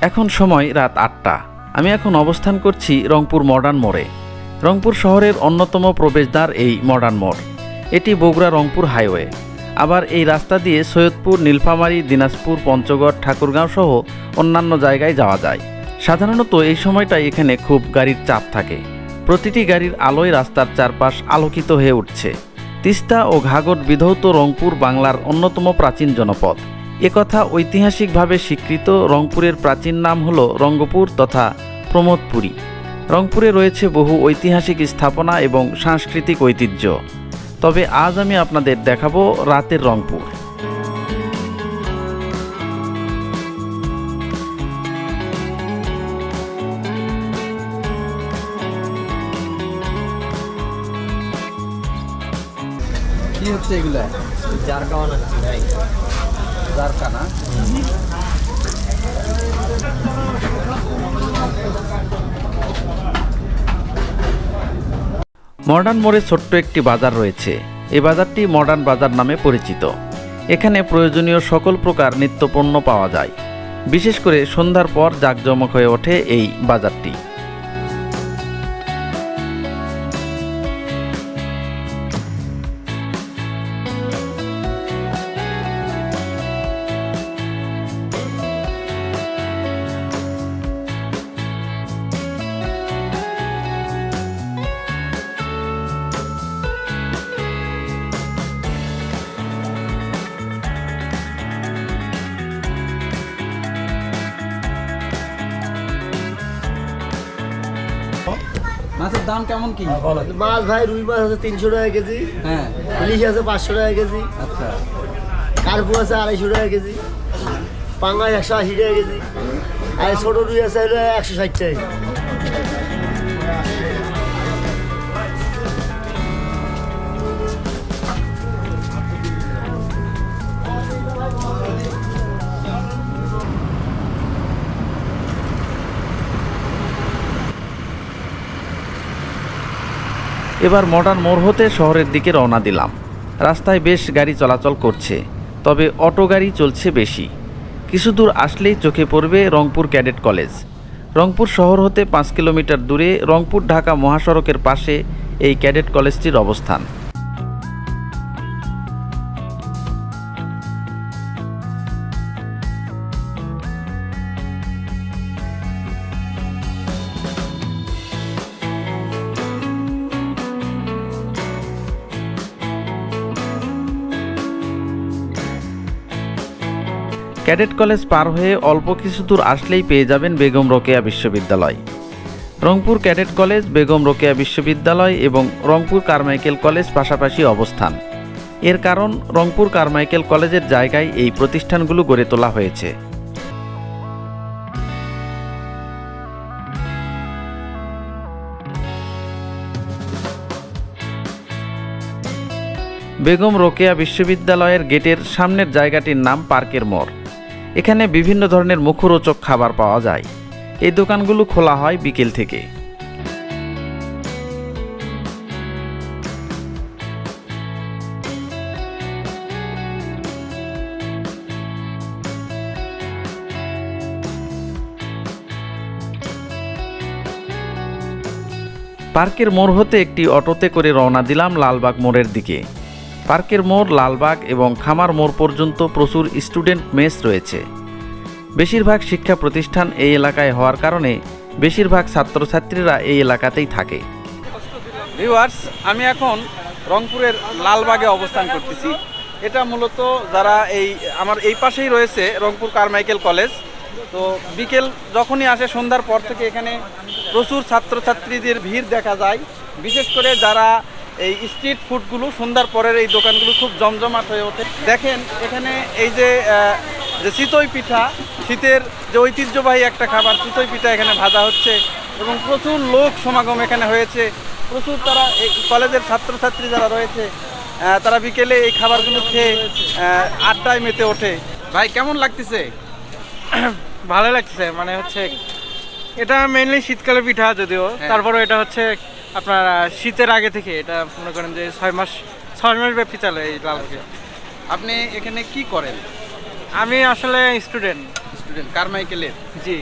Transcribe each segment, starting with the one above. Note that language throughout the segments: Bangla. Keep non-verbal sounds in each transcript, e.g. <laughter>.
এখন সময় রাত আটটা। আমি এখন অবস্থান করছি রংপুর মডার্ন মোড়ে। রংপুর শহরের অন্যতম প্রবেশদ্বার এই মডার্ন মোড়। এটি বগুড়া রংপুর হাইওয়ে। আবার এই রাস্তা দিয়ে সৈয়দপুর, নীলফামারী, দিনাজপুর, পঞ্চগড়, ঠাকুরগাঁও সহ অন্যান্য জায়গায় যাওয়া যায়। সাধারণত এই সময়টায় এখানে খুব গাড়ির চাপ থাকে। প্রতিটি গাড়ির আলোয় রাস্তার চারপাশ আলোকিত হয়ে উঠছে। তিস্তা ও ঘাগর বিধৌত রংপুর বাংলার অন্যতম প্রাচীন জনপদ। একথা ঐতিহাসিকভাবে স্বীকৃত রংপুরের প্রাচীন নাম হল রঙ্গপুর তথা প্রমোদপুরী। রংপুরে রয়েছে বহু ঐতিহাসিক স্থাপনা এবং সাংস্কৃতিক ঐতিহ্য। তবে আজ আমি আপনাদের দেখাবো রাতের রংপুর। কি হচ্ছে এগুলা? যার কামান ভাই মডার্ন মোড়ে ছোট্ট একটি বাজার রয়েছে। এই বাজারটি মডার্ন বাজার নামে পরিচিত। এখানে প্রয়োজনীয় সকল প্রকার নিত্যপণ্য পাওয়া যায়। বিশেষ করে সন্ধ্যার পর জাঁকজমক হয়ে ওঠে এই বাজারটি। মাছের দাম কেমন কি? মাছ ভাই রুই মাছ আছে তিনশো টাকা কেজি। হ্যাঁ। ইলিশ আছে পাঁচশো টাকা কেজি। আচ্ছা। কার্পু আছে আড়াইশো টাকা কেজি। পাঙ্গাস একশো আশি টাকা কেজি। আর ছোটো রুই আছে হলো একশো ষাট টাকা এবার মডার্ন মোড় হতে শহরের দিকে রওনা দিলাম। রাস্তায় বেশ গাড়ি চলাচল করছে, তবে অটো গাড়ি চলছে বেশি। কিছু দূর আসলেই চোখে পড়বে রংপুর ক্যাডেট কলেজ। রংপুর শহর হতে পাঁচ কিলোমিটার দূরে রংপুর ঢাকা মহাসড়কের পাশে এই ক্যাডেট কলেজটির অবস্থান। ক্যাডেট কলেজ পার হয়ে অল্প কিছু দূর আসলেই পেয়ে যাবেন বেগম রোকেয়া বিশ্ববিদ্যালয়। রংপুর ক্যাডেট কলেজ, বেগম রোকেয়া বিশ্ববিদ্যালয় এবং রংপুর কারমাইকেল কলেজ পাশাপাশি অবস্থান। এর কারণ, রংপুর কারমাইকেল কলেজের জায়গায় এই প্রতিষ্ঠানগুলো গড়ে তোলা হয়েছে। বেগম রোকেয়া বিশ্ববিদ্যালয়ের গেটের সামনের জায়গাটির নাম পার্কের মোড়। এখানে বিভিন্ন ধরনের মুখরোচক খাবার পাওয়া যায়। এই দোকানগুলো খোলা হয় বিকেল থেকে। পার্কের মোড় হতে একটি অটোতে করে রওনা দিলাম লালবাগ মোড়ের দিকে। পার্কের মোড়, লালবাগ এবং খামার মোড় পর্যন্ত প্রচুর স্টুডেন্ট মেস রয়েছে। বেশিরভাগ শিক্ষা প্রতিষ্ঠান এই এলাকায় হওয়ার কারণে বেশিরভাগ ছাত্রছাত্রীরা এই এলাকাতেই থাকে। ভিউয়ার্স আমি এখন রংপুরের লালবাগে অবস্থান করতেছি। এটা মূলত যারা এই, আমার এই পাশেই রয়েছে রংপুর কারমাইকেল কলেজ। তো বিকেল যখনই আসে, সন্ধ্যার পর থেকে এখানে প্রচুর ছাত্রছাত্রীদের ভিড় দেখা যায়। বিশেষ করে যারা এই স্ট্রিট ফুডগুলো সন্ধ্যার পরের এই দোকানগুলো খুব জমজমাট হয়ে ওঠে। দেখেন এখানে এই যে যে চিতই পিঠা শীতের যে ঐতিহ্যবাহী একটা খাবার চিতই পিঠা এখানে ভাজা হচ্ছে এবং প্রচুর লোক সমাগম এখানে হয়েছে। প্রচুর তারা এই কলেজের ছাত্রছাত্রী যারা রয়েছে তারা বিকেলে এই খাবারগুলো খেয়ে আড্ডায় মেতে ওঠে। ভাই কেমন লাগতেছে? ভালো লাগছে মানে হচ্ছে এটা মেনলি শীতকালে পিঠা যদিও হ্যাঁ। তারপরে এটা হচ্ছে আপনার শীতের আগে থেকে এটা মনে করেন যে ছয় মাস ছয় মাস ব্যাপী চলে এই লালকে আপনি এখানে কি করেন? আমি আসলে স্টুডেন্ট। স্টুডেন্ট কারমাইকেলের জি।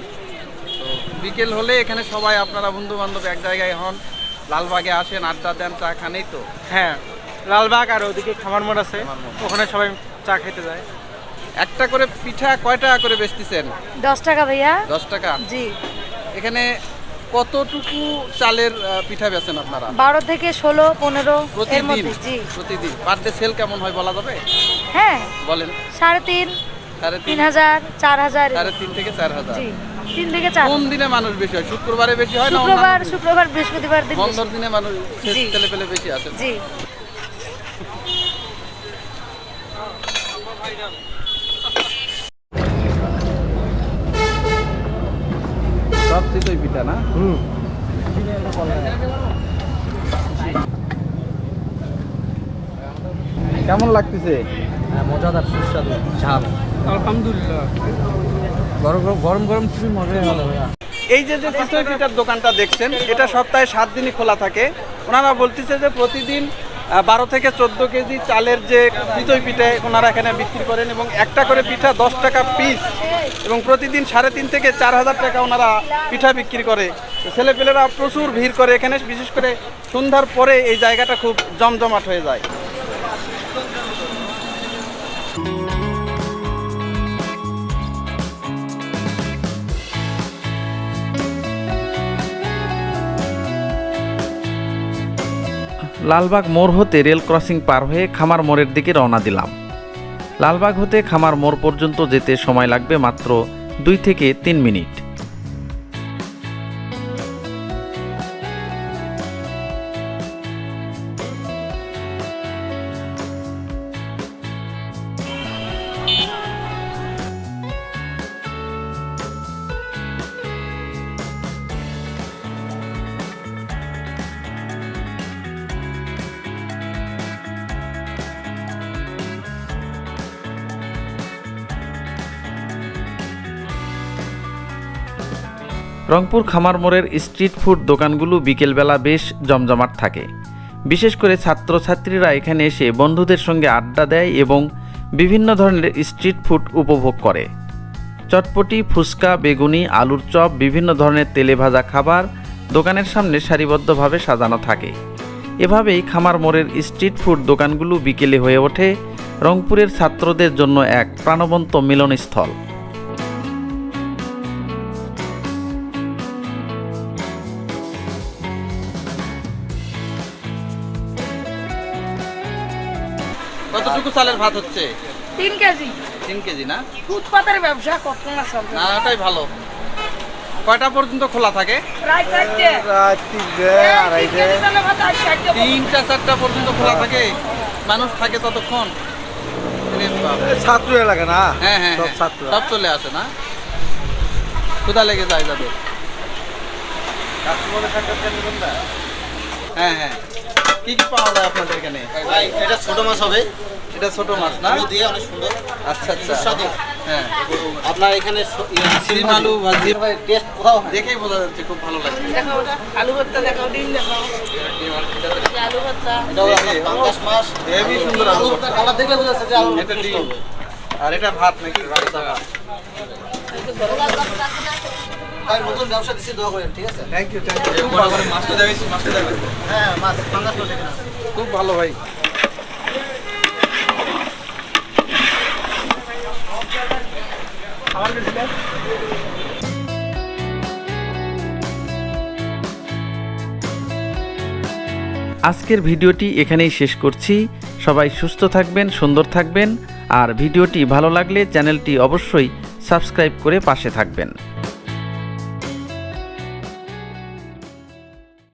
তো বিকেল হলে এখানে সবাই আপনারা বন্ধু বান্ধব এক জায়গায় হন লালবাগে আসেন আড্ডা দেন চা খানেই তো? হ্যাঁ লালবাগ আর ওদিকে খামার মোড় আছে। ওখানে সবাই চা খেতে যায়। একটা করে পিঠা কয় টাকা করে বেচতেছেন? দশ টাকা ভাইয়া। দশ টাকা? জি। এখানে কতটুকু চালের পিঠা বেচেন আপনারা? বারো থেকে ষোলো পনেরো প্রতিদিন? জি। প্রতিদিন? পার ডে সেল কেমন হয় বলা যাবে? হ্যাঁ। বলেন। সাড়ে তিন সাড়ে তিন? হাজার চার হাজার। সাড়ে তিন থেকে চার হাজার? জি তিন থেকে চার কোন দিনে মানুষ বেশি হয়? শুক্রবারে বেশি হয় না শুক্রবার শুক্রবার বৃহস্পতিবার দিন। বন্ধর দিনে মানুষ। ছেলে পেলে বেশি আসে। জি। <laughs> সব চিতই পিঠা না? হুম। কেমন লাগতেছে? মজাদার সুস্বাদু ঝাল। আলহামদুলিল্লাহ। গরম গরম গরম গরম খুবই মজাই ভালো ভাইয়া। এই যে যে চিতই পিঠার দোকানটা দেখছেন এটা সপ্তাহে সাত দিনই খোলা থাকে। ওনারা বলতেছে যে প্রতিদিন বারো থেকে চোদ্দ কেজি চালের যে চিতই পিঠে ওনারা এখানে বিক্রি করেন এবং একটা করে পিঠা দশ টাকা পিস এবং প্রতিদিন সাড়ে তিন থেকে চার হাজার টাকা ওনারা পিঠা বিক্রি করে। ছেলেপেলেরা প্রচুর ভিড় করে এখানে, বিশেষ করে সন্ধ্যার পরে এই জায়গাটা খুব জমজমাট হয়ে যায়। লালবাগ মোড় হতে রেল ক্রসিং পার হয়ে খামার মোড়ের দিকে রওনা দিলাম। লালবাগ হতে খামার মোড় পর্যন্ত যেতে সময় লাগবে মাত্র দুই থেকে তিন মিনিট। রংপুর খামার মোড়ের স্ট্রিট ফুড দোকানগুলো বিকেলবেলা বেশ জমজমাট থাকে। বিশেষ করে ছাত্রছাত্রীরা এখানে এসে বন্ধুদের সঙ্গে আড্ডা দেয় এবং বিভিন্ন ধরনের স্ট্রিট ফুড উপভোগ করে। চটপটি, ফুচকা, বেগুনি, আলুর চপ, বিভিন্ন ধরনের তেলে ভাজা খাবার দোকানের সামনে সারিবদ্ধভাবে সাজানো থাকে। এভাবেই খামার মোড়ের স্ট্রিট ফুড দোকানগুলো বিকেলে হয়ে ওঠে। রংপুরের ছাত্রদের জন্য এক প্রাণবন্ত মিলনস্থল। কতটুকু চালের ভাত হচ্ছে? তিন কেজি। তিন কেজি না? ফুটপাতের ব্যবসা কত না সব না ওটাই ভালো। কয়টা পর্যন্ত খোলা থাকে? প্রায় তিনটে চারটা পর্যন্ত। খোলা থাকে? মানুষ থাকে ততক্ষণ? ছাত্র এলাকা না? হ্যাঁ হ্যাঁ সব হ্যাঁ। ছাত্র। সব চলে আসে না? ক্ষুদা লেগে যায় যাবে হ্যাঁ হ্যাঁ। কি কি পাওয়া যায় আপনাদের এখানে? এটা ছোট মাছ হবে। এটা ছোট মাছ না? আলু দিয়ে অনেক সুন্দর। আচ্ছা আচ্ছা। হ্যাঁ। আপনার এখানে সিম আলু ভাজি। টেস্ট কোথাও দেখেই বোঝা যাচ্ছে খুব ভালো লাগছে আলু ভর্তা দেখাও ডিম দেখাও। আলু ভর্তা। পাঙ্গাস মাছ। হেভি সুন্দর আলু আলুটা কালার দেখলে বোঝা যাচ্ছে যে আলু এটা ডিম। আর এটা ভাত নাকি? ভাই নতুন ব্যবসা দিচ্ছি দোয়া করেন ঠিক আছে? থ্যাংক ইউ থ্যাংক ইউ মাছটা মাছটা হ্যাঁ মাছ পাঙ্গাস মাছ খুব ভালো ভাই। আজকের ভিডিওটি এখানেই শেষ করছি। সবাই সুস্থ থাকবেন, সুন্দর থাকবেন। আর ভিডিওটি ভালো লাগলে চ্যানেলটি অবশ্যই সাবস্ক্রাইব করে পাশে থাকবেন।